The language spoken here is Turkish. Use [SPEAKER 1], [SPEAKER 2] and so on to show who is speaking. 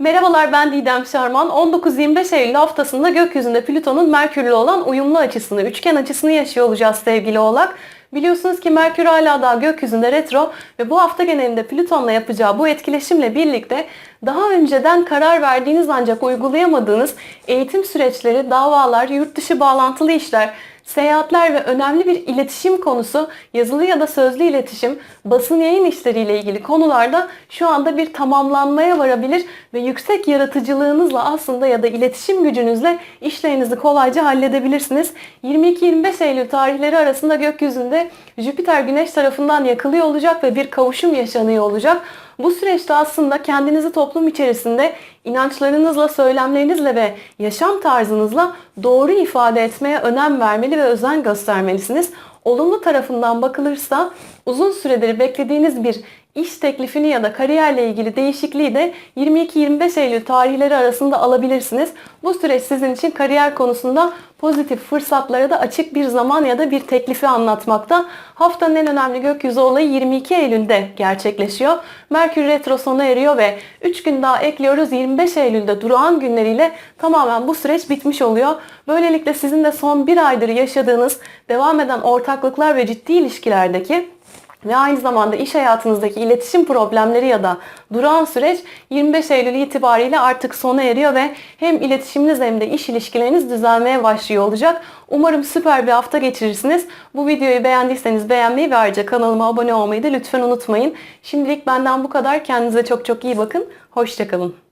[SPEAKER 1] Merhabalar ben Didem Şarman. 19-25 Eylül haftasında gökyüzünde Plüton'un Merkür'le olan uyumlu açısını, üçgen açısını yaşıyor olacağız sevgili oğlak. Biliyorsunuz ki Merkür hala daha gökyüzünde retro ve bu hafta genelinde Plüton'la yapacağı bu etkileşimle birlikte daha önceden karar verdiğiniz ancak uygulayamadığınız eğitim süreçleri, davalar, yurt dışı bağlantılı işler, Seyahatler ve önemli bir iletişim konusu, yazılı ya da sözlü iletişim, basın yayın işleriyle ilgili konularda şu anda bir tamamlanmaya varabilir ve yüksek yaratıcılığınızla aslında ya da iletişim gücünüzle işlerinizi kolayca halledebilirsiniz. 22-25 Eylül tarihleri arasında gökyüzünde Jüpiter Güneş tarafından yakılıyor olacak ve bir kavuşum yaşanıyor olacak. Bu süreçte aslında kendinizi toplum içerisinde inançlarınızla, söylemlerinizle ve yaşam tarzınızla doğru ifade etmeye önem vermeli ve özen göstermelisiniz. Olumlu tarafından bakılırsa uzun süredir beklediğiniz bir iş teklifini ya da kariyerle ilgili değişikliği de 22-25 Eylül tarihleri arasında alabilirsiniz. Bu süreç sizin için kariyer konusunda pozitif fırsatlara da açık bir zaman ya da bir teklifi anlatmakta. Haftanın en önemli gökyüzü olayı 22 Eylül'de gerçekleşiyor. Merkür Retro sona eriyor ve 3 gün daha ekliyoruz. 25 Eylül'de durağan günleriyle tamamen bu süreç bitmiş oluyor. Böylelikle sizin de son bir aydır yaşadığınız devam eden ortaklıklar ve ciddi ilişkilerdeki ve aynı zamanda iş hayatınızdaki iletişim problemleri ya da duran süreç 25 Eylül itibariyle artık sona eriyor ve hem iletişiminiz hem de iş ilişkileriniz düzelmeye başlıyor olacak. Umarım süper bir hafta geçirirsiniz. Bu videoyu beğendiyseniz beğenmeyi ve ayrıca kanalıma abone olmayı da lütfen unutmayın. Şimdilik benden bu kadar. Kendinize çok çok iyi bakın. Hoşçakalın.